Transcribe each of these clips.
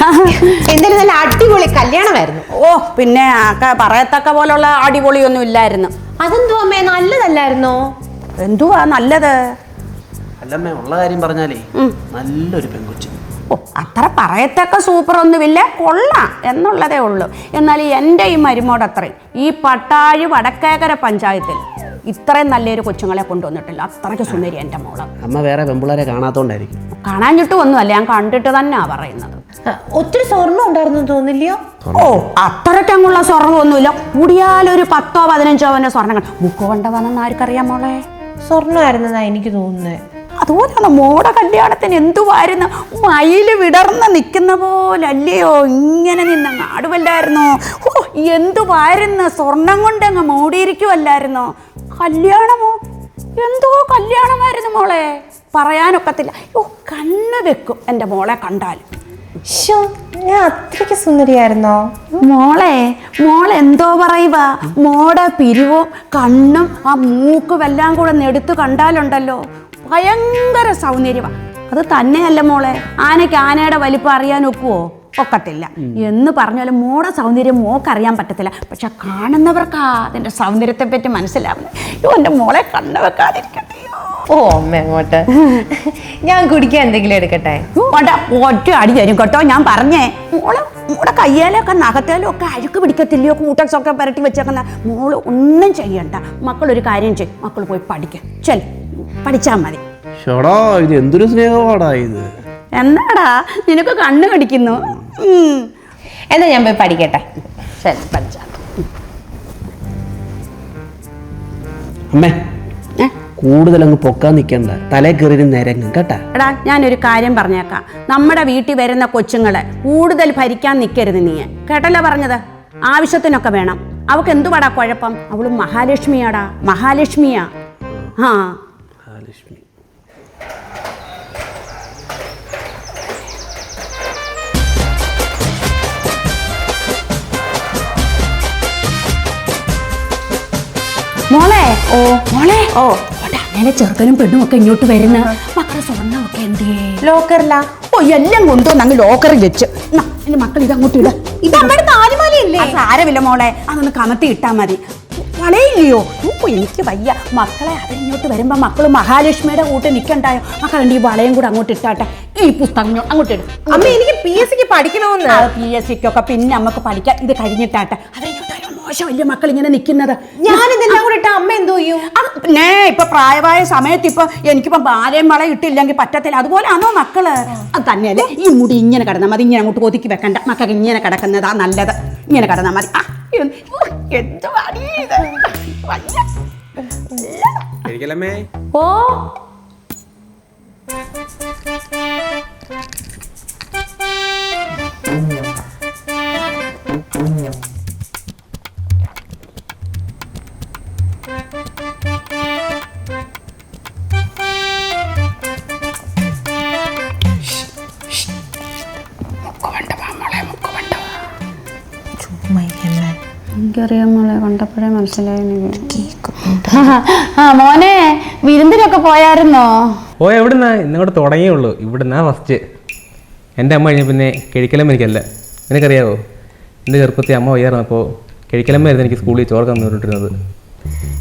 എന്തായാലും നല്ല അടിപൊളി കല്യാണമായിരുന്നു. ഓ പിന്നെ ആക്ക പറയത്തക്ക പോലുള്ള അടിപൊളിയൊന്നും ഇല്ലായിരുന്നു. അതെന്തോ അമ്മേ? നല്ലതല്ലായിരുന്നോ? എന്തുവാ നല്ലത്? അല്ലമ്മേ ഉള്ള കാര്യം പറഞ്ഞാലേ നല്ലൊരു പെൺകൊച്ചു. ഓ അത്ര പറയത്തക്ക സൂപ്പർ ഒന്നുമില്ല. കൊള്ളാം എന്നുള്ളതേ ഉള്ളൂ. എന്നാൽ എന്റെ ഈ മരുമോട് അത്രയും. ഈ പട്ടാഴി വടക്കേക്കര പഞ്ചായത്തിൽ ഇത്രയും നല്ലൊരു കൊച്ചുങ്ങളെ കൊണ്ടുവന്നിട്ടില്ല. അത്രയ്ക്ക് സുന്ദരി എന്റെ മോൾ. അമ്മ വേറെ പെമ്പിള്ളേരെ കാണാത്തോണ്ടായിരിക്കും. കാണാഞ്ഞിട്ട് ഒന്നുമല്ല ഞാൻ കണ്ടിട്ട് തന്നെയാ പറയുന്നത്. ഒത്തിരി സ്വർണം ഉണ്ടായിരുന്നു തോന്നില്ലയോ? ഓ അത്രയ്ക്കങ്ങുള്ള സ്വർണമൊന്നുമില്ല. കൂടിയാലൊരു പത്തോ പതിനഞ്ചോ അവന്റെ സ്വർണങ്ങൾ ബുക്ക് കൊണ്ടുവന്നെന്ന് ആർക്കറിയാം മോളെ? സ്വർണമായിരുന്നതാ എനിക്ക് തോന്നുന്നത് അതുപോലെയാണ് മോട കല്യാണത്തിന് എന്തുവായിരുന്നു മയിൽ വിടർന്ന് നിൽക്കുന്ന പോലെ അല്ലയോ ഇങ്ങനെ നിന്ന നാടുവല്ലായിരുന്നോ? ഓ എന്തുവായിരുന്നു സ്വർണം കൊണ്ട് അങ്ങ് മൂടിയിരിക്കുമല്ലായിരുന്നോ കല്യാണമോ? എന്തോ കല്യാണമായിരുന്നു മോളെ. പറയാനൊക്കത്തില്ല. ഓ കണ്ണ് വെക്കും എന്റെ മോളെ കണ്ടാൽ. ഞാൻ അത്രയ്ക്ക് സുന്ദരിയായിരുന്നോ? മോളെ മോളെ എന്തോ പറയുക? മോടെ പിരിവും കണ്ണും ആ മൂക്കും എല്ലാം കൂടെ നെടുത്ത് കണ്ടാലുണ്ടല്ലോ. ഭയങ്കര സൗന്ദര്യമാണ് അത് തന്നെയല്ല മോളെ ആനയ്ക്ക് ആനയുടെ വലിപ്പം അറിയാൻ ഒക്കുവോ? ഒക്കത്തില്ല. എന്ന് പറഞ്ഞാലും മോടെ സൗന്ദര്യം മോക്കറിയാൻ പറ്റത്തില്ല. പക്ഷെ കാണുന്നവർക്കാ അതിന്റെ സൗന്ദര്യത്തെ പറ്റി മനസ്സിലാവുന്നത് അയ്യോ എന്റെ മോളെ കണ്ണു വെക്കാതിരിക്കട്ടെ ഓ അമ്മ അങ്ങോട്ട്. ഞാൻ കുടിക്കാൻ എന്തെങ്കിലും എടുക്കട്ടെ? വേണ്ട ഒറ്റ അടി തരും കേട്ടോ ഞാൻ പറഞ്ഞേ. മോളെ മോളെ കയ്യാലൊക്കെ നഖത്തേലും ഒക്കെ അഴുക്ക് പിടിക്കത്തില്ലയോ? കൂട്ടക്സൊക്കെ പരട്ടി വെച്ചേക്കുന്ന മോൾ ഒന്നും ചെയ്യണ്ട. മക്കൾ ഒരു കാര്യം ചെയ്യും മക്കൾ പോയി പഠിക്കാം. ചെൽ പഠിച്ചാൽ മതി. ഷോടാ ഇത് എന്തൊരു സ്നേഹമാടാ ഇത്. എന്നാടാ നിനക്ക് കണ്ണു കടിക്കുന്നു. എന്നാ ഞാൻ പോയി പഠിക്കട്ടെ. ശരി പഠിച്ചാൽ അമ്മേ കൂടുതൽ അങ്ങ് പൊക്കാൻ നിൽക്കണ്ട തലേ കയറി നിരങ്ങും കേട്ടാ. എടാ ഞാനൊരു കാര്യം പറഞ്ഞേക്കാം. നമ്മുടെ വീട്ടിൽ വരുന്ന കൊച്ചുങ്ങളെ കൂടുതൽ ഭരിക്കാൻ നിൽക്കരുത് നീ കേട്ടല്ലോ പറഞ്ഞത്? ആവശ്യത്തിനൊക്കെ വേണം. അവക്ക് എന്തുവാടാ കുഴപ്പം? അവൾ മഹാലക്ഷ്മിയാടാ. മഹാലക്ഷ്മിയാ. ആ. മഹാലക്ഷ്മി മോളെ. ഓ. മോളെ. ഓ ഓടാ, അങ്ങനെ ചെറുക്കനും പെണ്ണും ഒക്കെ ഇങ്ങോട്ട് വരുന്ന മക്കളെ സ്വർണമൊക്കെ എന്തിയേ ലോക്കറിലാ? ഓ എല്ലാം കൊണ്ടുവന്ന് അങ്ങ് ലോക്കറിൽ വെച്ച്. എന്റെ മക്കൾ ഇത് അങ്ങോട്ട് ഇട. ഇത് നമ്മുടെ താലിമാലയല്ലേ? സാരമില്ല മോളെ. അതൊന്ന് കമത്തി ഇട്ടാ മതി. വളയില്ലയോ ഓ എനിക്ക് വയ്യ. മക്കളെ അവരിങ്ങോട്ട് വരുമ്പോ മക്കൾ മഹാലക്ഷ്മിയുടെ കൂട്ട് നിൽക്കണ്ടായോ മക്കളുണ്ട് ഈ വളയും കൂടെ അങ്ങോട്ട് ഇട്ടാട്ടെ. ഈ പുസ്തകം അങ്ങോട്ട് ഇടും. അമ്മ എനിക്ക് പി എസ് സിക്ക് പഠിക്കണമെന്ന്. പി എസ് സിക്കൊക്കെ പിന്നെ നമുക്ക് പഠിക്കാം. ഇത് കഴിഞ്ഞിട്ടാട്ടെ. അവരിങ്ങോട്ട് മോശമല്ലേ മക്കൾ ഇങ്ങനെ നിൽക്കുന്നത് ഞാൻ ഇതെല്ലാം കൂടെ ഇട്ട അമ്മ എന്തോ ചെയ്യും? അത് ഇപ്പൊ പ്രായമായ സമയത്ത് ഇപ്പൊ എനിക്കിപ്പോ ബാലയും വള ഇട്ടില്ലെങ്കിൽ പറ്റത്തില്ല. അതുപോലെ ആണോ മക്കൾ അത് തന്നെയല്ലേ. ഈ മുടി ഇങ്ങനെ കിടന്നാൽ മതി. ഇങ്ങനെ അങ്ങോട്ട് ഒതുക്കി വെക്കണ്ട. മക്കൾക്ക് ഇങ്ങനെ കിടക്കുന്നതാ നല്ലത്. ഇങ്ങനെ കിടന്നാൽ മതി. ആ, എന്തുവാടീ ഇത്? വയ്യ. കഴിക്കലമ്മേ ഓ മോനെ വിരുന്നിനൊക്കെ പോയായിരുന്നോ? ഓ എവിടുന്നാ? ഇന്നിങ്ങോട്ട് തുടങ്ങിയുള്ളൂ ഇവിടുന്നാ ഫസ്റ്റ് എന്റെ അമ്മ കഴിഞ്ഞ പിന്നെ കിഴിക്കലമ്മ എനിക്കല്ല നിനക്കറിയാവോ? എന്റെ ചെറുപ്പത്തിൽ അമ്മ വയ്യാറുന്നപ്പോൾ കിഴിക്കലമ്മയായിരുന്നു എനിക്ക് സ്കൂളിൽ ചോറ് തന്നിട്ടിരുന്നത്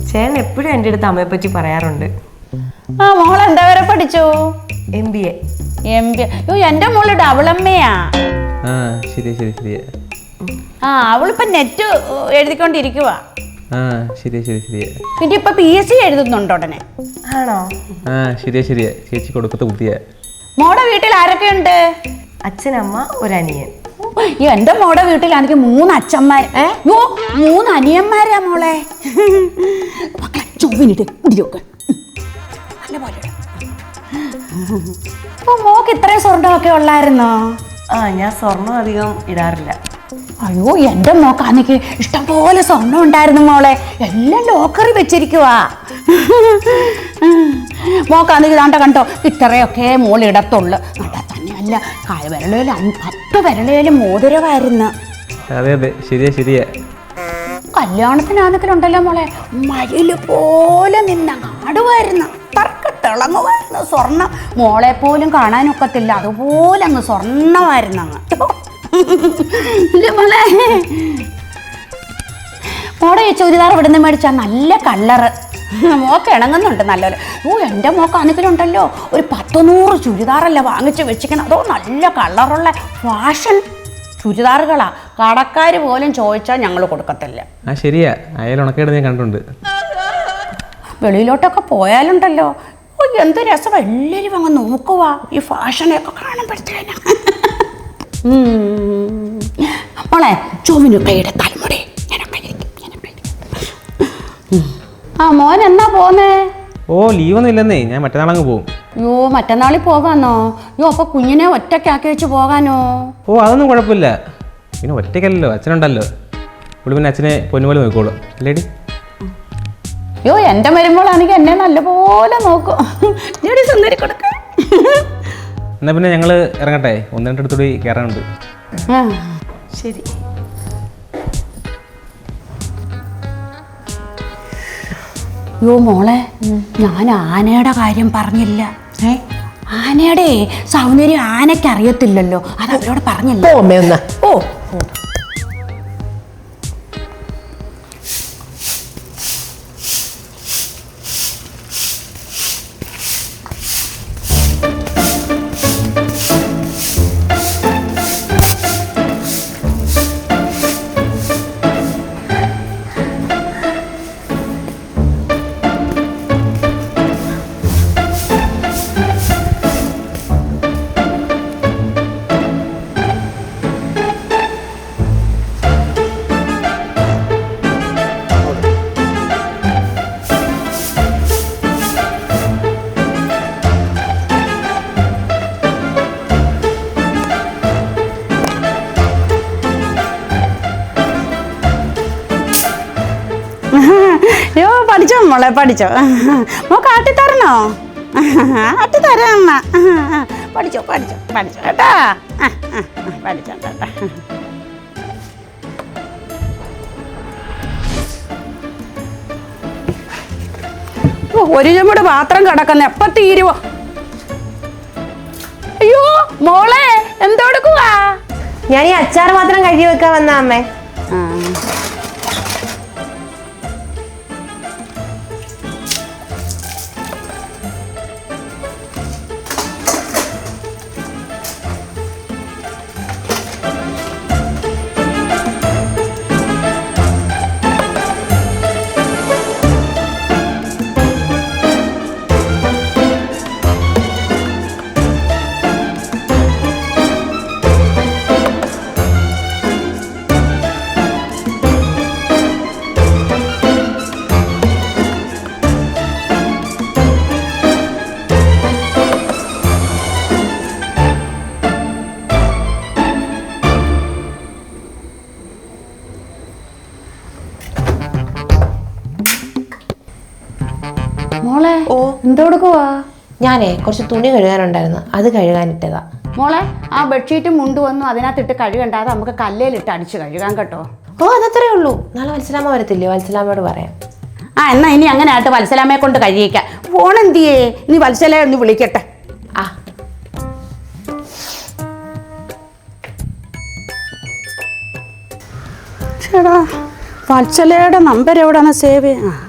ചേട്ടൻ എപ്പോഴും എന്റെ അടുത്ത് അമ്മയെ പറ്റി പറയാറുണ്ട്. ആ മോൾ എന്താ വരെ പഠിച്ചു? M B A M B അയ്യോ എന്റെ മോൾ ഡബിളമ്മയാ ആ. ശരി ശരി ശരി ആ അവളിപ്പോ നെറ്റ് എഴുതിക്കൊണ്ടിരിക്കുവാ. ആ ശരി ശരി ശരി പിന്നെ ഇപ്പൊ പി എസ് സി എഴുതുന്നുണ്ട് ഉടനെ? ആണോ? ആ ശരിയാ ശരിയാ. ചേച്ചി കൊടുക്കത്തെ ബുദ്ധിയാ. മോടെ വീട്ടിൽ ആരൊക്കെയുണ്ട്? അച്ഛനമ്മ ഒരനിയൻ. ഈ എന്റെ മോടെ വീട്ടിലാണെങ്കിൽ മൂന്ന് അച്ഛന്മാർ മൂന്ന് അനിയന്മാരാ മോളെ. മക്കളെ ചൊവ്വിനിട്ട് കുടിയൊക്കെ നല്ല പോലെ. ഇട്. ഓ മോക്ക് ഇത്രയും സ്വർണമൊക്കെ ഉള്ളായിരുന്നോ? ആ ഞാൻ സ്വർണം അധികം ഇടാറില്ല. അയ്യോ എന്റെ മോക്കാണെങ്കിൽ ഇഷ്ടംപോലെ സ്വർണം ഉണ്ടായിരുന്നു മോളെ. എല്ലാം ലോക്കറി വെച്ചിരിക്കുവാ. മോക്കാണെങ്കിൽ ഇതാണ്ട കണ്ടോ? ഇത്രയൊക്കെ മോൾ ഇടത്തുള്ളു. അല്ല തന്നെയല്ല കാൽവിരലേലും അഞ്ച് പത്ത് വിരലേലും മോതിരമായിരുന്നു. അതെ അതെ. ശരിയാ ശരിയാ. കല്യാണത്തിനാണെങ്കിലുണ്ടല്ലോ മോളെ. മയിൽ പോലെ നിന്ന കാടുമായിരുന്നു തർക്ക തിളങ്ങുമായിരുന്നു സ്വർണം മോളെ പോലും കാണാനൊക്കത്തില്ല. അതുപോലെ അങ്ങ് സ്വർണമായിരുന്നു അങ്ങ്. മോളെ. മോടെ ചുരിദാർ ഇവിടുന്ന് മേടിച്ചാൽ നല്ല കളറ് മോക്ക് ഇണങ്ങുന്നുണ്ട് നല്ലപോലെ ഓ എന്റെ മോക്ക് ആണെങ്കിലുണ്ടല്ലോ ഒരു പത്തുനൂറ് ചുരിദാറല്ല വാങ്ങിച്ച് വെച്ചിക്കണം അതോ നല്ല കളറുള്ള ഫാഷൻ ചുരിദാറുകളാ. കടക്കാർ പോലും ചോദിച്ചാൽ ഞങ്ങൾ കൊടുക്കത്തില്ല. ആ ശരിയാ. അയാൾ ഉണക്കേട് ഞാൻ കണ്ടിട്ടുണ്ട്. വെളിയിലോട്ടൊക്കെ പോയാലുണ്ടല്ലോ. ഓ എന്ത് രസം എല്ലാവരും അങ്ങ് നോക്കുവാ. ഈ ഫാഷനെയൊക്കെ കാണുമ്പോഴത്തേനാ. മോളെ ചോവിന് കൈയുടെ തലമുടി. ആ മോൻ എന്നാ പോന്നേ ഓ ലീവൊന്നും ഇല്ലെന്നേ. ഞാൻ മറ്റന്നാളങ്ങ് പോകും യോ മറ്റന്നാളിൽ പോകാന്നോ? യോ അപ്പൊ കുഞ്ഞിനെ ഒറ്റക്കാക്കി വെച്ച് പോകാനോ? ഓ അതൊന്നും കുഴപ്പമില്ല. പിന്നെ ഒറ്റക്കല്ലല്ലോ അച്ഛനുണ്ടല്ലോ. പുള്ളി പിന്നെ അച്ഛനെ പൊന്നുപോലെ നോക്കിക്കോളും. അല്ലേടി യോ എന്റെ വരുമ്പോഴാണെങ്കിൽ എന്നെ നല്ലപോലെ നോക്കും. സുന്ദരി കൊടുക്ക. എന്നാ പിന്നെ ഞങ്ങൾ ഇറങ്ങട്ടെ. ഒന്ന് രണ്ടിടത്തൂടി കയറാനുണ്ട്. ശരി. യോ മോളെ ഞാൻ ആനയുടെ കാര്യം പറഞ്ഞില്ല. ഏ? ആനയുടെ സൗന്ദര്യം ആനയ്ക്ക് അറിയത്തില്ലല്ലോ. അത് അവരോട് പറഞ്ഞില്ല. ഓ. പഠിച്ചോ മോളെ? പഠിച്ചോ? മോക്ക് ആട്ടിത്തരണോ ആട്ടിത്തരാം അമ്മ. പഠിച്ചോ പഠിച്ചോ പഠിച്ചോ കേട്ടാ. പഠിച്ചോ കേട്ടാ. ഒരു ചുമട് പാത്രം കിടക്കുന്ന. എപ്പ തീരുവോ? അയ്യോ മോളെ എന്തോടുക്കുവാ ഞാൻ ഈ അച്ചാർ മാത്രം കഴുകി വെക്കാൻ വന്ന അമ്മേ. ഞാനേ കുറച്ച് തുണി കഴുകാനുണ്ടായിരുന്നു. അത് കഴുകാനിട്ടതാ. മോളെ ആ ബെഡ്ഷീറ്റ് മുണ്ട് വന്നു. അതിനകത്തിട്ട് കഴുകണ്ട അത് നമുക്ക് കല്ലേലിട്ട് അടിച്ച് കഴുകാൻ കേട്ടോ. ഓ അതത്രേ ഉള്ളൂ. നാളെ വത്സലാമ്മ വരത്തില്ലേ? വത്സലാമ്മയോട് പറയാം. ആ എന്നാ ഇനി അങ്ങനെ ആയിട്ട് വത്സലാമ്മയെ കൊണ്ട് കഴിയിക്കാം. ഫോണെന്തിയേ നീ വത്സല ഒന്ന് വിളിക്കട്ടെ. ആ. ചേടാ വത്സലയുടെ നമ്പർ എവിടെയാണ് സേവ് ആ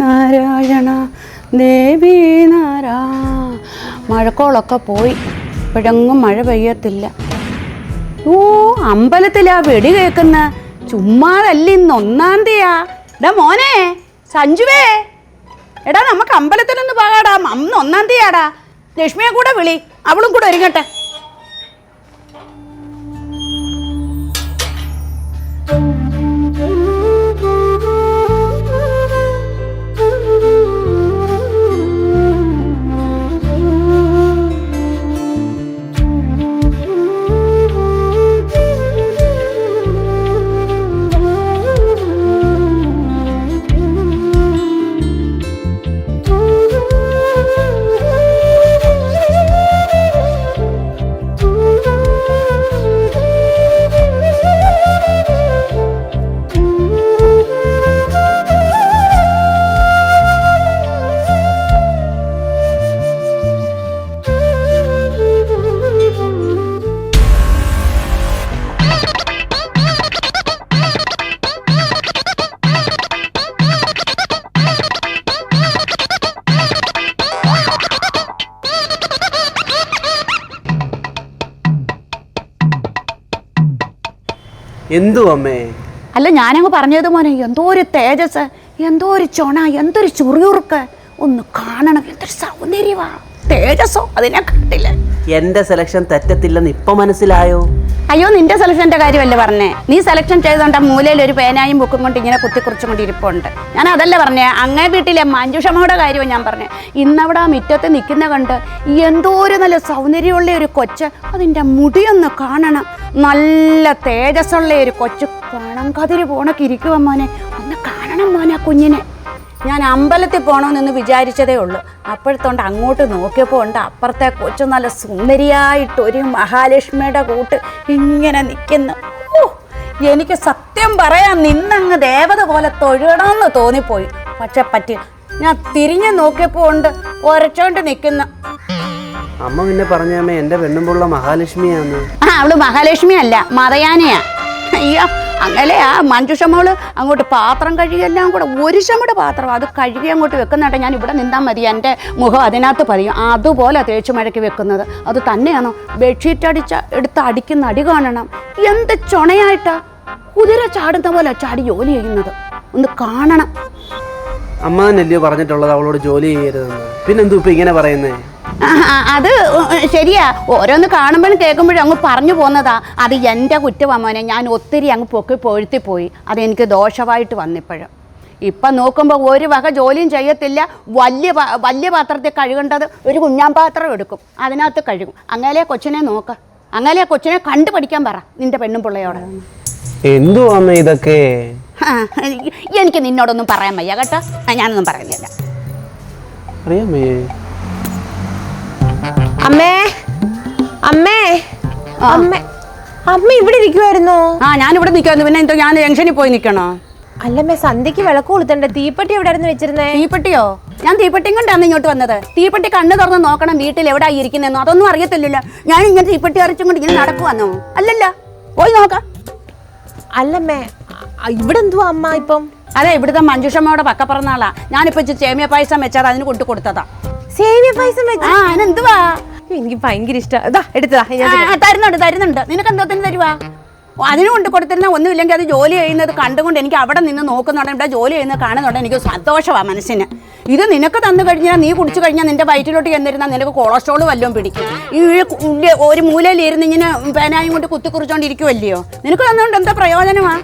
നാരായണ ദേവി നാരാ. മഴക്കോളൊക്കെ പോയി. ഇപ്പോഴെങ്ങും മഴ പെയ്യത്തില്ല. ഓ അമ്പലത്തിലാ വെടി കേൾക്കുന്ന ചുമ്മാതല്ല ഇന്ന് ഒന്നാം തീയാ എടാ മോനെ സഞ്ജുവേ. എടാ നമുക്ക് അമ്പലത്തിലൊന്ന് പോകാടാ. അന്ന് ഒന്നാം തീയാടാ ലക്ഷ്മിയെ കൂടെ വിളി. അവളും കൂടെ ഒരുങ്ങട്ടെ. എന്തു അമ്മേ? അല്ല ഞാനങ്ങ് പറഞ്ഞത് മോനെ എന്തോ ഒരു തേജസ് എന്തോ ഒരു ചൊണ എന്തോ ഒരു ചുറിയുറുക്ക്. ഒന്ന് കാണണം എന്തൊരു സൗന്ദര്യവാ തേജസ്സോ? അതിനെ കണ്ടില്ല. എന്റെ സെലക്ഷൻ തെറ്റത്തില്ലെന്ന് ഇപ്പൊ മനസ്സിലായോ? അയ്യോ നിന്റെ സെലക്ഷന്റെ കാര്യമല്ലേ പറഞ്ഞേ? നീ സെലക്ഷൻ ചെയ്തുകൊണ്ട് മൂലയിൽ ഒരു പേനായും ബുക്കും കൊണ്ട് ഇങ്ങനെ കുത്തിക്കുറിച്ചും കൊണ്ട് ഇരിപ്പുണ്ട്. ഞാൻ അതല്ല പറഞ്ഞേ? അങ്ങേ വീട്ടിലെ മഞ്ജുഷമ്മയുടെ കാര്യമാണ് ഞാൻ പറഞ്ഞേ. ഇന്നവിടെ ആ മുറ്റത്ത് നിൽക്കുന്ന കണ്ട് എന്തോ ഒരു നല്ല സൗന്ദര്യമുള്ള ഒരു കൊച്ച് അതിന്റെ മുടിയൊന്ന് കാണണം. നല്ല തേജസ്സുള്ള ഒരു കൊച്ചു പണം കതിര് പോണക്ക് മോനെ. ഒന്ന് കാണണം മോനെ കുഞ്ഞിനെ. ഞാൻ അമ്പലത്തിൽ പോകണമെന്ന് വിചാരിച്ചതേ ഉള്ളൂ. അപ്പോഴത്തോണ്ട് അങ്ങോട്ട് നോക്കിയപ്പോൾ ഉണ്ട് അപ്പുറത്തെ കൊച്ചു നല്ല സുന്ദരിയായിട്ട് ഒരു മഹാലക്ഷ്മിയുടെ കൂട്ട് ഇങ്ങനെ നിൽക്കുന്നു ഓ എനിക്ക് സത്യം പറയാൻ നിന്നങ്ങ് ദേവത പോലെ തൊഴണമെന്ന് തോന്നിപ്പോയി. പക്ഷെ പറ്റി ഞാൻ തിരിഞ്ഞു നോക്കിയപ്പോൾ ഉണ്ട് ഒരച്ചോണ്ട് നിൽക്കുന്നു അമ്മ പിന്നെ പറഞ്ഞമ്മ എന്റെ പെണ്ണുമ്പുള്ള മഹാലക്ഷ്മിയാന്ന്. ആ അവൾ മഹാലക്ഷ്മി അല്ല മതയാനയാ അയ്യോ അങ്ങനെ ആ മഞ്ജുഷമോൾ അങ്ങോട്ട് പാത്രം കഴുകിയെല്ലാം കൂടെ ഒരു ചമ്മട് പാത്രം അത് കഴുകി അങ്ങോട്ട് വെക്കുന്നുണ്ട്. ഞാൻ ഇവിടെ നിന്നാൽ മതി എന്റെ മുഖം അതിനകത്ത് പതിയും. അതുപോലെ തേച്ച് മഴയ്ക്ക് വെക്കുന്നത്. അത് തന്നെയാണോ? ബെഡ്ഷീറ്റ് അടിച്ച എടുത്ത് അടിക്കുന്ന അടി കാണണം. എന്ത് ചുണയായിട്ടാ? കുതിര ചാടുന്ന പോലെ ചാടി ജോലി ചെയ്യുന്നത്. ഒന്ന് കാണണം. അമ്മ തന്നെയല്ലയോ പറഞ്ഞിട്ടുള്ളത് അവളോട് ജോലി ചെയ്യരുതെന്ന്. പിന്നെന്തു ഇപ്പൊ ഇങ്ങനെ പറയുന്നേ? അത് ശരിയാ. ഓരോന്ന് കാണുമ്പോഴും കേൾക്കുമ്പോഴും അങ്ങ് പറഞ്ഞു പോന്നതാ. അത് എന്റെ കുറ്റവമോനെ ഞാൻ ഒത്തിരി അങ്ങ് പൊക്കി പൊഴുത്തി പോയി. അതെനിക്ക് ദോഷമായിട്ട് വന്നിപ്പോഴും. ഇപ്പം നോക്കുമ്പോൾ ഒരു വക ജോലിയും ചെയ്യത്തില്ല. വലിയ വലിയ പാത്രത്തിൽ കഴുകേണ്ടത് ഒരു കുഞ്ഞാൻ പാത്രം എടുക്കും. അതിനകത്ത് കഴുകും. അങ്ങനെ കൊച്ചിനെ നോക്ക. അങ്ങനെ കൊച്ചിനെ കണ്ടു പഠിക്കാൻ പറ നിന്റെ പെണ്ണും പിള്ളയോട്. എന്തുവാ ഇതൊക്കെ? എനിക്ക് നിന്നോടൊന്നും പറയാൻ വയ്യ കേട്ടോ. ഞാനൊന്നും പറയുന്നില്ല അറിയാമേ. അമ്മേ അമ്മേ അമ്മേ അമ്മ ഇവിടെ ഇരിക്കുവായിരുന്നു? ആ ഞാൻ ഇവിടെ നിൽക്കുന്നു പിന്നെ എന്തോ ഞാൻ ജംഗ്ഷനിൽ പോയി നിൽക്കണോ? അല്ലമ്മേ സന്ധ്യക്ക് വിളക്ക് കൊളുത്തണ്ടേ? തീപ്പെട്ടി എവിടെയായിരുന്നു വെച്ചിരുന്നേ? തീപ്പെട്ടിയോ? ഞാൻ തീപ്പെട്ടിയും കൊണ്ടാണ് ഇങ്ങോട്ട് വന്നത്. തീപ്പെട്ടി കണ്ണു തുറന്ന് നോക്കണം വീട്ടിൽ എവിടെ ഇരിക്കുന്നതെന്നോ. അതൊന്നും അറിയത്തില്ലല്ലോ. ഞാൻ ഇങ്ങനെ തീപ്പെട്ടി അരച്ചും കൊണ്ട് ഇങ്ങനെ നടക്കുവന്നോ? അല്ലല്ല പോയി നോക്കാം. അല്ലമ്മേ ഇവിടെ എന്തുവാ അമ്മ ഇപ്പം? അതെ ഇവിടുത്തെ മഞ്ജുഷമ്മയുടെ പക്ക പറഞ്ഞാളാ ഞാനിപ്പോ ചേമിയ പായസം വെച്ചാൽ അതിന് കൊണ്ടു കൊടുത്തതാ സേമിയ പായസം വെച്ചാ? ആ അതിനെന്തുവാ? എനിക്ക് ഭയങ്കര ഇഷ്ടം. ഇതാ എടുത്തതാ ഞാൻ ആ, തരുന്നുണ്ട് തരുന്നുണ്ട്. നിനക്ക് എന്തോത്തിന് തരുവാ? ഓ, അതിന് കൊണ്ട് കൊടുത്തിരുന്ന ഒന്നുമില്ലെങ്കിൽ അത് ജോലി ചെയ്യുന്നത് കണ്ടുകൊണ്ട് എനിക്ക് അവിടെ നിന്ന് നോക്കുന്നുണ്ട്. ഇവിടെ ജോലി ചെയ്യുന്നത് കാണുന്നുണ്ട്. എനിക്ക് സന്തോഷമാണ് മനസ്സിന്. ഇത് നിനക്ക് തന്നു കഴിഞ്ഞാൽ നീ കുടിച്ചു കഴിഞ്ഞാൽ നിന്റെ വയറ്റിലോട്ട് ചെന്നിരുന്നാൽ നിനക്ക് കൊളസ്ട്രോൾ വല്ലതും പിടിക്കും. ഈ കു- ഒരു മൂലയിൽ ഇരുന്ന് ഇങ്ങനെ പേനായും കൊണ്ട് കുത്തി കുറിച്ചോണ്ടിരിക്കുമല്ലയോ നിനക്ക് തന്നുകൊണ്ട് എന്താ പ്രയോജനമാ?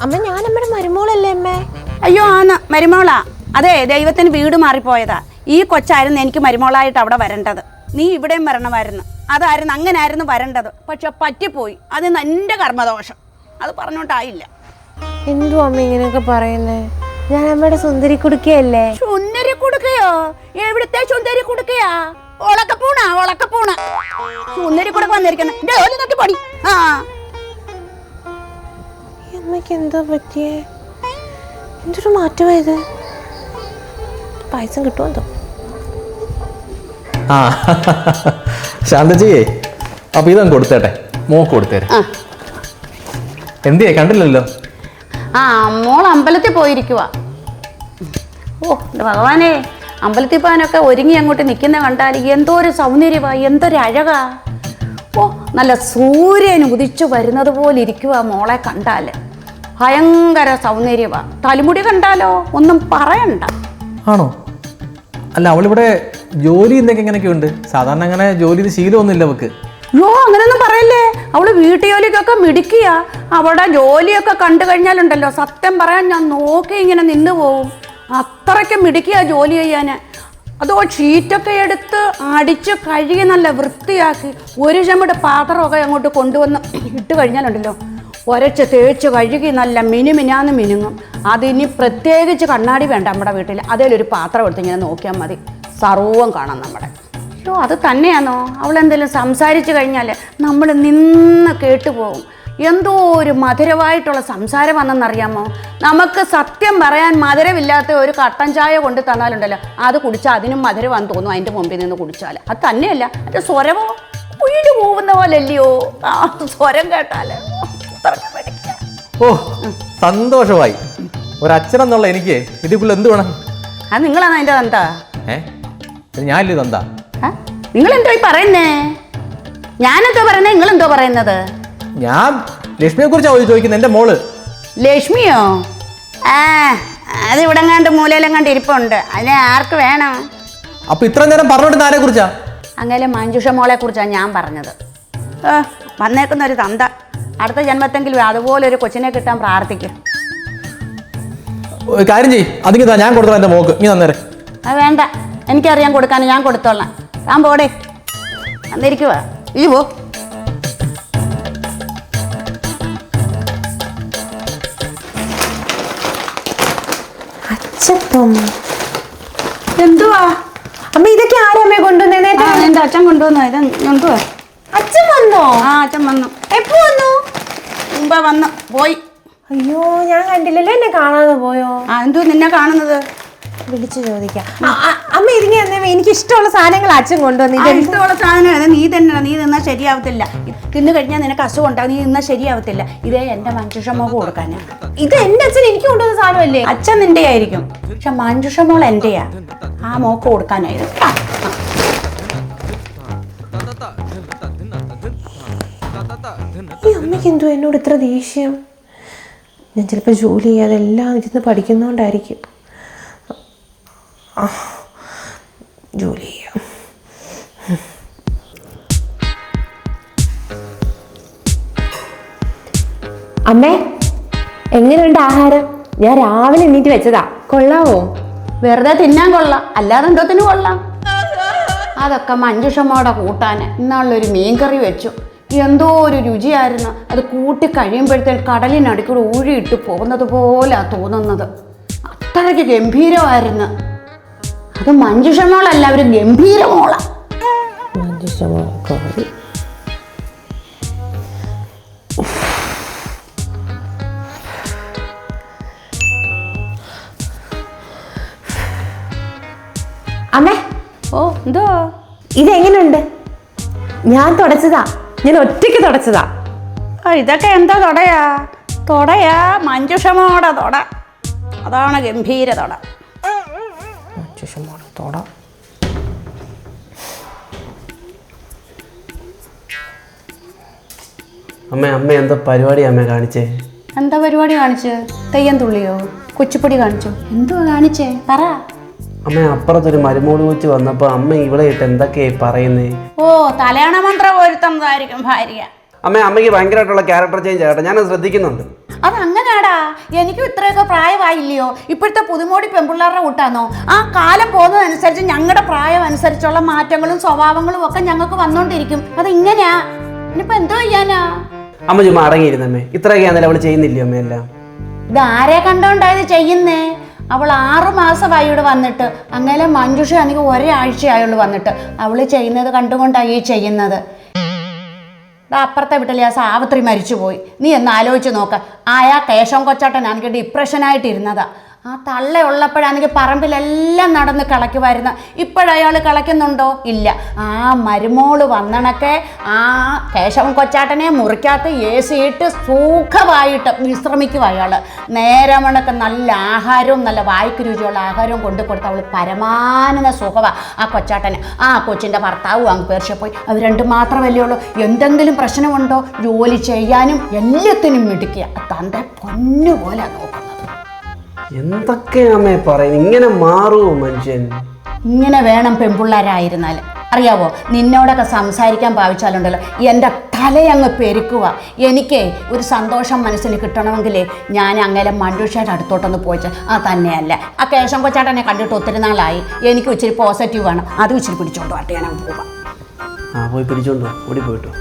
അമ്മ ഞാൻ അമ്മയുടെ മരുമോളല്ലേ അമ്മേ? അയ്യോ ആന്ന്. മരുമോളാ. അതെ ദൈവത്തിന് വീട് മാറിപ്പോയതാ. ഈ കൊച്ചായിരുന്നു എനിക്ക് മരുമോളായിട്ട് അവിടെ വരേണ്ടത്. നീ ഇവിടെയും വരണമായിരുന്നു. അതായിരുന്നു അങ്ങനെ ആയിരുന്നു വരേണ്ടത്. പക്ഷെ പറ്റിപ്പോയി. അത് എന്റെ കർമ്മദോഷം. അത് പറഞ്ഞോണ്ടായില്ല. എന്തു അമ്മ ഇങ്ങനെയൊക്കെ പറയുന്നേ? ഞാൻ അമ്മയുടെ സുന്ദരി കുടുക്കയല്ലേ? സുന്ദരി കുടുക്കയോ? എവിടുത്തെ സുന്ദരി കുടുക്കയാ? ഒളക്കപ്പൂണ ഒളക്കപ്പൂണ സുന്ദരി കുടുക്ക വന്നിരിക്കുന്നത്. പടി. ആ. അമ്മയ്ക്ക് എന്താ പറ്റിയേ? എന്തൊരു മാറ്റമായത്? പായസം കിട്ടുമോ എന്തോ? ആ. ശാന്തജി അപ്പൊ ഇതങ്ങ് കൊടുത്തേട്ടെ. മോക്ക് കൊടുത്തേരെ. ആ. എന്തിയേ? കണ്ടില്ലല്ലോ. ആ മോൾ അമ്പലത്തിൽ പോയിരിക്കുക ഓ എന്റെ ഭഗവാനെ അമ്പലത്തിൽ പോകാനൊക്കെ ഒരുങ്ങി അങ്ങോട്ട് നിൽക്കുന്ന കണ്ടാൽ എന്തോ ഒരു സൗന്ദര്യമാ എന്തൊരു അഴകാ. ഓ നല്ല സൂര്യൻ ഉദിച്ചു വരുന്നത് പോലെ ഇരിക്കുക മോളെ കണ്ടാൽ ഭയങ്കര സൗന്ദര്യമാ. തലമുടി കണ്ടാലോ? ഒന്നും പറയണ്ട. ആണോ? അല്ല അവളിവിടെ ജോലി ഇന്നൊക്കെ ഇങ്ങനെയൊക്കെ ഉണ്ട് സാധാരണ അങ്ങനെ ജോലി ശീലമൊന്നുമില്ല അവക്ക് യോ അങ്ങനെയൊന്നും പറയല്ലേ? അവൾ വീട്ടു ജോലിക്കൊക്കെ മിടിക്കുക അവിടെ ജോലിയൊക്കെ കണ്ടു കഴിഞ്ഞാലുണ്ടല്ലോ സത്യം പറയാൻ ഞാൻ നോക്കി ഇങ്ങനെ നിന്ന് പോവും. അത്രയ്ക്ക് മിടിക്കുക ജോലി ചെയ്യാന്. അതോ ഷീറ്റൊക്കെ എടുത്ത് അടിച്ച് കഴുകി നല്ല വൃത്തിയാക്കി ഒരു ചമ്മട് പാത്രമൊക്കെ അങ്ങോട്ട് കൊണ്ടുവന്ന് ഇട്ട് കഴിഞ്ഞാലുണ്ടല്ലോ ഒരച്ച് തേച്ച് കഴുകി നല്ല മിനുമിനാന്ന് മിനുങ്ങും. അതിനി പ്രത്യേകിച്ച് കണ്ണാടി വേണ്ട നമ്മുടെ വീട്ടിൽ. അതിലൊരു പാത്രം എടുത്ത് ഇങ്ങനെ നോക്കിയാൽ മതി. സർവം കാണാം നമ്മുടെ ഓ അത് തന്നെയാണോ അവൾ എന്തെങ്കിലും സംസാരിച്ചു കഴിഞ്ഞാൽ നമ്മൾ നിന്ന് കേട്ടുപോകും. എന്തോ ഒരു മധുരമായിട്ടുള്ള സംസാരമാണെന്നറിയാമോ നമുക്ക് സത്യം പറയാൻ മധുരമില്ലാത്ത ഒരു കട്ടൻ ചായ കൊണ്ട് തന്നാലുണ്ടല്ലോ. അത് കുടിച്ചാൽ അതിനും മധുരമാണെന്ന് തോന്നും അതിന്റെ മുമ്പിൽ നിന്ന് കുടിച്ചാൽ അത് തന്നെയല്ല അതിന്റെ സ്വരമോ? കുയിൽ പോകുന്ന പോലെ അല്ലയോ ആ സ്വരം പിടിക്കാം. ഓ സന്തോഷമായി. ഒരച്ഛനെന്നുള്ള എനിക്ക് ഇതിപ്പോൾ എന്ത് വേണം? അത് നിങ്ങളാണ് അതിന്റെ എന്താ ഏ? ഇത് ഞാനില്ലേ തന്താ നിങ്ങളെന്തോ ഈ പറയുന്നേ? ഞാനെന്തോ പറയുന്നത് നിങ്ങളെന്തോ പറയുന്നത്? ഞാൻ ലക്ഷ്മിയെ കുറിച്ചാണ് ചോദിക്കുന്നത് എന്റെ മോൾ. ലക്ഷ്മിയോ? ആ അത് ഇവിടെ കണ്ട് മൂലയിലെങ്ങാണ്ട് ഇരിപ്പുണ്ട്. അതിനെ ആർക്ക് വേണം? അപ്പൊ ഇത്ര നേരം പറഞ്ഞോണ്ട് ആരെ കുറിച്ചാ? അങ്ങനെ മഞ്ജുഷ മോളെ കുറിച്ചാണ് ഞാൻ പറഞ്ഞത്. വന്നേക്കുന്ന ഒരു തന്ത. അടുത്ത ജന്മത്തെങ്കിലും അതുപോലെ ഒരു കൊച്ചിനെ കിട്ടാൻ പ്രാർത്ഥിക്കും. കാര്യം ചെയ്യ്. അതിങ്ങ് ഞാൻ കൊടുത്തോ എന്റെ മോക്ക് നീ തന്നേരെ അത് വേണ്ട. എനിക്കറിയാൻ കൊടുക്കാൻ ഞാൻ കൊടുത്തോളാം. ഞാൻ പോടെ. അന്നിരിക്കുക ഈ പോ. എന്തുവാ? അമ്മ ഇതൊക്കെ ആരമ്മേ കൊണ്ടുവന്നേ? ആ, എന്റെ അച്ഛൻ കൊണ്ടുവന്നു. ഇത് എന്തുവാ? അച്ഛൻ വന്നോ? ആ അച്ഛൻ വന്നു. എപ്പോ വന്നു? മുമ്പ് വന്നു. പോയി. അയ്യോ ഞാൻ കണ്ടില്ലല്ലോ. എന്നെ കാണാതെ പോയോ? ആ എന്തോ നിന്നെ കാണുന്നത്? വിളിച്ചു ചോദിക്കാം. അമ്മ ഇതിന് തന്നെ എനിക്ക് ഇഷ്ടമുള്ള സാധനങ്ങൾ അച്ഛൻ കൊണ്ടുവന്നു. ഇഷ്ടമുള്ള സാധനം നീ തന്നെ നീ നിന്നാൽ ശരിയാവത്തില്ല. തിന്നു കഴിഞ്ഞാൽ നിനക്ക് അസുഖം ഉണ്ടാകും നീ നിന്നാൽ ശരിയാവത്തില്ല. ഇതേ എന്റെ മഞ്ജുഷമോക്ക് കൊടുക്കാനാ. ഇത് എന്റെ അച്ഛൻ എനിക്ക് കൊണ്ടുവന്ന സാധനമല്ലേ? അച്ഛൻ നിന്റെ ആയിരിക്കും പക്ഷെ മഞ്ജുഷ മോൾ എന്റെയാ. ആ മോക്ക് കൊടുക്കാനായിരുന്നു. ഈ അമ്മയ്ക്ക് എന്തോ എന്നോട് ഇത്ര ദേഷ്യം. ഞാൻ ചിലപ്പോൾ ജോലി ചെയ്യാതെ എല്ലാം ഇരുന്ന് പഠിക്കുന്നോണ്ടായിരിക്കും. ആ, ജോലി ചെയ്യാം. അമ്മേ എങ്ങനെയുണ്ട് ആഹാരം? ഞാൻ രാവിലെ എണീറ്റ് വെച്ചതാ. കൊള്ളാവോ? വെറുതെ തിന്നാൻ കൊള്ളാം. അല്ലാതെ എന്തോത്തിന് കൊള്ളാം? അതൊക്കെ മഞ്ജുഷമ്മയുടെ കൂട്ടാന്. ഇന്നാളൊരു മീൻകറി വെച്ചു. എന്തോ ഒരു രുചിയായിരുന്നു. അത് കൂട്ടി കഴിയുമ്പോഴത്തേക്ക് കടലിനടുക്കൂടെ ഊഴിയിട്ട് പോകുന്നത് പോലെയാണ് തോന്നുന്നത്. അത്രയ്ക്ക് ഗംഭീരമായിരുന്നു. അത് മഞ്ജുഷമോളല്ല ഒരു ഗംഭീര മോള. മഞ്ജുഷ മഞ്ജുഷമോളി അമ്മേ ഓ എന്തോ? ഇതെങ്ങനെയുണ്ട് ഞാൻ തുടച്ചതാ. ഞാൻ ഒറ്റയ്ക്ക് തുടച്ചതാ. ആ ഇതൊക്കെ എന്താ തുടയാ? തുടയാ മഞ്ജുഷമോടെ തുട. അതാണ് ഗംഭീര തൊട. അമ്മ അമ്മ എന്താ പരിപാടി അമ്മ കാണിച്ചേ? എന്താ പരിപാടി കാണിച്ച്? തെയ്യം തുള്ളിയോ? കൊച്ചുപൊടി കാണിച്ചോ? എന്തോ കാണിച്ചേ? പറ. അമ്മ അപ്പുറത്തൊരു മരുമോൾ വെച്ച് വന്നപ്പോ അമ്മ ഇവിടെ ഇട്ട് എന്തൊക്കെയായി പറയുന്നേ? ഓ തലയാണ മന്ത്ര പോരുത്തുന്നതായിരിക്കും ഭാര്യ. അമ്മ അമ്മയ്ക്ക് ഭയങ്കരമായിട്ടുള്ള ക്യാരക്ടർ ചേഞ്ച് ആകട്ടെ. ഞാനത് ശ്രദ്ധിക്കുന്നുണ്ട്. അത് അങ്ങനെയാടാ. എനിക്കും ഇത്രയൊക്കെ പ്രായമായില്ലയോ? ഇപ്പോഴത്തെ പുതുമോടി പെൺപിള്ളേരുടെ കൂട്ടാന്നോ? ആ കാലം പോകുന്നതനുസരിച്ച് ഞങ്ങളുടെ പ്രായം അനുസരിച്ചുള്ള മാറ്റങ്ങളും സ്വഭാവങ്ങളും ഒക്കെ ഞങ്ങൾക്ക് വന്നോണ്ടിരിക്കും. അത് ഇങ്ങനെയാ ഇനിയിപ്പോ എന്തോ ചെയ്യാനാ? അമ്മ ചുമ്മാ അടങ്ങിയിരുന്നമ്മേ ഇത്രയൊക്കെ ആണെങ്കിലും അവൾ ചെയ്യുന്നില്ലേ അമ്മ എല്ലാം? ഇത് ആരെ കണ്ടോണ്ടായത് ചെയ്യുന്നേ? അവൾ ആറു മാസമായി ഇവിടെ വന്നിട്ട്. അങ്ങനെ മഞ്ജുഷ എനിക്ക് ആയുള്ളു വന്നിട്ട്. അവൾ ചെയ്യുന്നത് കണ്ടുകൊണ്ടായി ഈ ചെയ്യുന്നത്. അപ്പുറത്തെ വീട്ടിലെ ആ സാവിത്രി മരിച്ചുപോയി. നീ എന്ന് ആലോചിച്ച് നോക്ക. ആയാ കേശവൻ കൊച്ചാട്ടനാണെങ്കിൽ ഡിപ്രഷനായിട്ടിരുന്നതാ ആ തള്ള ഉള്ളപ്പോഴാണെങ്കിൽ പറമ്പിലെല്ലാം നടന്ന് കളയ്ക്കുമായിരുന്നു. ഇപ്പോഴയാൾ കളയ്ക്കുന്നുണ്ടോ? ഇല്ല. ആ മരുമോൾ വന്നണക്കെ ആ കേശവൻ കൊച്ചാട്ടനെ മുറിക്കകത്ത് എ സി ഇട്ട് സുഖമായിട്ട് വിശ്രമിക്കും അയാൾ നേരമണക്ക് നല്ല ആഹാരവും നല്ല വായ്ക്ക് രുചിയുള്ള ആഹാരവും കൊണ്ടു കൊടുത്ത് അവൾ പരമാനന്ദ സുഖമാണ് ആ കൊച്ചാട്ടന്. ആ കൊച്ചിന്റെ ഭർത്താവും അങ്ങ് പേർഷ്യ പോയി. അത് രണ്ടും മാത്രമല്ലേ ഉള്ളൂ. എന്തെങ്കിലും പ്രശ്നമുണ്ടോ? ജോലി ചെയ്യാനും എല്ലാത്തിനും മിടുക്കുക തന്റെ പൊന്നുപോലെ നോക്കുന്നത്. എന്തൊക്കെയാ അമ്മേ പറയുന്നത് ഇങ്ങനെ മാറുമോ മനുഷ്യൻ ഇങ്ങനെ വേണം പെൺപിള്ളേരായിരുന്നാൽ അറിയാവോ? നിന്നോടൊക്കെ സംസാരിക്കാൻ ഭാവിച്ചാലുണ്ടല്ലോ. എന്റെ തലയങ്ങ് പെരുക്കുക എനിക്ക് ഒരു സന്തോഷം മനസ്സിന് കിട്ടണമെങ്കിൽ ഞാൻ അങ്ങനെ മണ്ടുഷയുടെ അടുത്തോട്ടൊന്ന് പോയിച്ച ആ തന്നെയല്ല. ആ കേശം കൊച്ചാട്ടനെ കണ്ടിട്ട് ഒത്തിരി നാളായി. എനിക്ക് ഇച്ചിരി പോസിറ്റീവ് വേണം അത് ഇച്ചിരി പിടിച്ചോണ്ട് വാട്ടെ ഞാൻ പോവാം. ആ പോയി പിടിച്ചോണ്ട് ഓടി പോയിട്ടോ.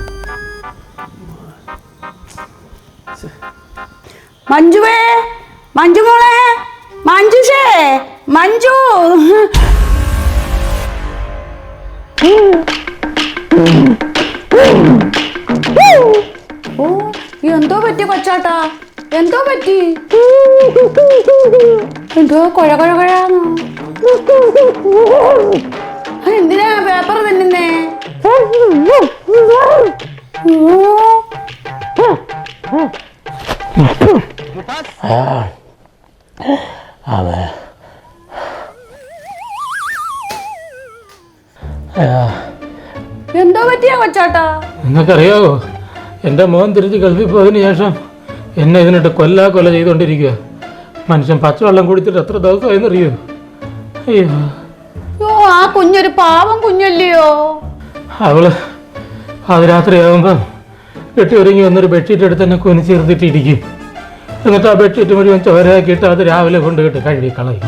മഞ്ജുവേ! മഞ്ജു മോളെ? മഞ്ജുഷേ? മഞ്ജു? ഓ എന്തോ പറ്റി കൊച്ചാട്ടാ? എന്തോ പറ്റി? എന്തോ കുഴ കുഴ കുഴാന്നോ? എന്തിനാ പേപ്പർ തിന്നുന്നേ? ഓ. എന്തോ പറ്റിയാ കൊച്ചാട്ടാ? നിങ്ങൾക്കറിയാവോ? എന്റെ മോൻ തിരിച്ച് ഗൾഫിൽ പോയതിന് ശേഷം എന്നെ ഇതിനിട്ട് കൊല്ലാ കൊല ചെയ്തുകൊണ്ടിരിക്കുക മനുഷ്യൻ പച്ചവെള്ളം കുടിച്ചിട്ട് എത്ര ദിവസമായെന്നറിയോ? അയ്യോ. യോ ആ കുഞ്ഞൊരു പാവം കുഞ്ഞല്ലയോ? അവൾ പാതിരാത്രിയാകുമ്പം കെട്ടി ഒരുങ്ങി വന്നൊരു ബെഡ്ഷീറ്റ് എടുത്ത് എന്നെ കുനിച്ചേർത്തിട്ടിരിക്കും എന്നിട്ട് ആ ബെഡ്ഷീറ്റ് മുഴുവൻ ചോരയാക്കിയിട്ട് അത് രാവിലെ കൊണ്ടുകിട്ട് കഴുകി കളയും.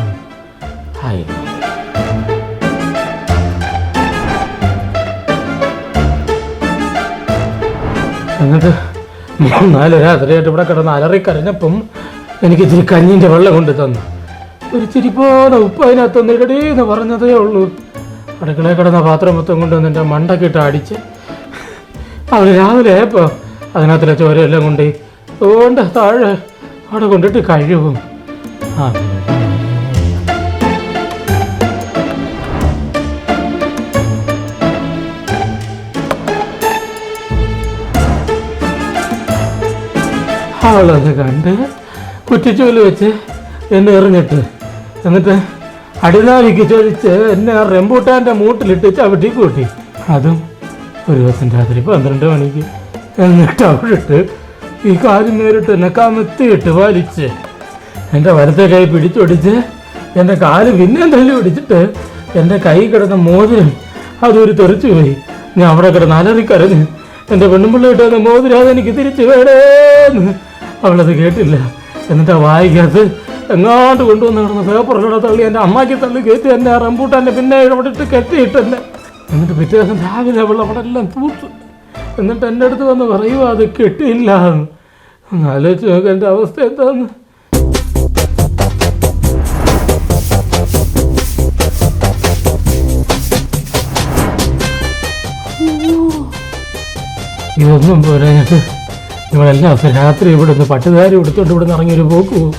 എന്നിട്ട് മൂന്നാൽ രാത്രിയായിട്ട് ഇവിടെ കിടന്ന് അലറി കരഞ്ഞപ്പം എനിക്ക് ഇച്ചിരി കഞ്ഞിന്റെ വെള്ളം കൊണ്ട് തന്നു. ഒരു ചിരിപ്പോടെ ഉപ്പ് അതിനകത്ത് ഇടടേ എന്ന് പറഞ്ഞതേ ഉള്ളൂ. അടുക്കളയിൽ കിടന്ന പാത്രം മൊത്തം കൊണ്ടുവന്ന് എന്റെ മണ്ടക്കിട്ട് അടിച്ച്. അവൾ രാവിലെ ആയപ്പോൾ അതിനകത്തിലെ ചോരയെല്ലാം കൊണ്ട് അതുകൊണ്ട് താഴെ അവിടെ കൊണ്ടിട്ട് കഴിവും. അവളത് കണ്ട് കുറ്റിച്ചോൽ വെച്ച് എന്നെ എറിഞ്ഞിട്ട്. എന്നിട്ട് അടിനാലിക്ക് ചൊരിച്ച് എന്നെ ആ റെമ്പൂട്ടാന്റെ മൂട്ടിലിട്ട് ചവിട്ടി കൂട്ടി. അതും ഒരു ദിവസം രാത്രി പന്ത്രണ്ട് മണിക്ക്. എന്നിട്ട് അവിടിട്ട് ഈ കാര്യം നേരിട്ട് എന്നെ കമത്തിയിട്ട് വലിച്ച്. എന്റെ വലത്തെ കൈ പിടിച്ചൊടിച്ച് എന്റെ കാൽ പിന്നെയും തല്ലി പിടിച്ചിട്ട് എന്റെ കൈ കിടന്ന മോതിരം. അതൊരു തെറിച്ചു പോയി. ഞാൻ അവിടെ കിടന്ന് അലറിക്കരഞ്ഞ് എന്റെ പെണ്ണുമ്പിള്ള കിട്ടുന്ന മോതിരം അതെനിക്ക് തിരിച്ചു വേണേന്ന്. അവളത് കേട്ടില്ല. എന്നിട്ട് വായിക്കകത്ത് എങ്ങാണ്ട് കൊണ്ടുവന്ന് കിടന്ന പേപ്പറിലൂടെ തള്ളി എന്റെ അമ്മയ്ക്ക് തള്ളി കയറ്റി എന്നെ ആ റംബൂട്ടാന്റെ പിന്നെ ഇടപെട്ടിട്ട് കെട്ടിയിട്ടെന്നെ. എന്നിട്ട് പിറ്റേ ദിവസം രാവിലെ അവൾ എല്ലാം തൂത്തു. എന്നിട്ട് എന്റെ അടുത്ത് വന്ന് പറയുക അത് കിട്ടിയില്ല എന്ന്. ആലോചിച്ച് നോക്ക് എന്റെ അവസ്ഥ എന്താന്ന്. ഇതൊന്നും പോരാ ഇവളെല്ലാം ദിവസം രാത്രി ഇവിടെ നിന്ന് പട്ടുകാരി എടുത്തോണ്ട് ഇവിടെ നിന്ന് ഇറങ്ങിയൊരു പോക്ക് പോകും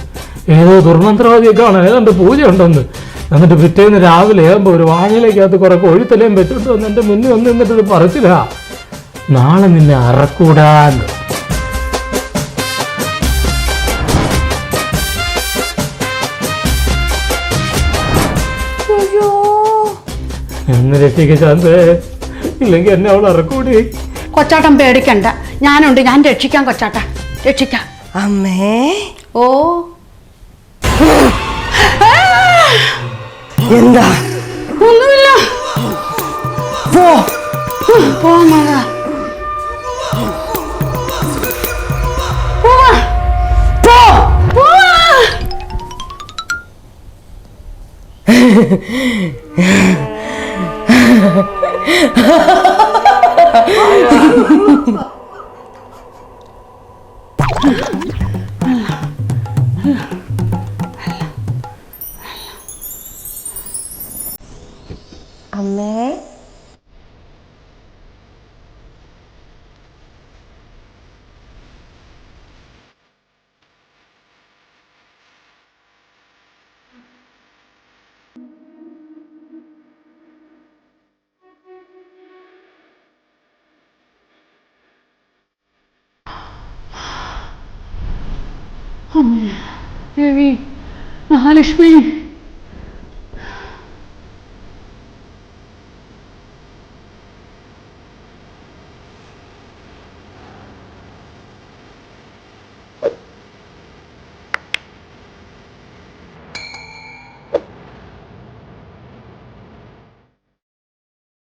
ഏതോ ദുർമന്ത്രവാദിയൊക്കെ ആണ് ഏതാണ്ട് പൂജ ഉണ്ടെന്ന് എന്നിട്ട് പിറ്റേന്ന് രാവിലെ ആകുമ്പോൾ ഒരു വാഴയിലേക്കകത്ത് കുറെ കോഴിത്തലയും വെച്ചോണ്ട് വന്ന് എന്റെ മുന്നിൽ വന്ന് നിന്നിട്ട് പറച്ചില്ല നാളെ നിന്നെ അറക്കൂടാ. എന്ന് രക്ഷിക്ക ഇല്ലെങ്കിൽ എന്നെ അവൾ അറക്കൂടി. കൊച്ചാട്ടൻ പേടിക്കണ്ട. ഞാനുണ്ട്. ഞാൻ രക്ഷിക്കാം കൊച്ചാട്ട. രക്ഷിക്കാം. അമ്മേ. ഓ. എന്താ? ഒന്നുമില്ല. പോ. പോ മഴ അമ്മേ. മഹാലക്ഷ്മി.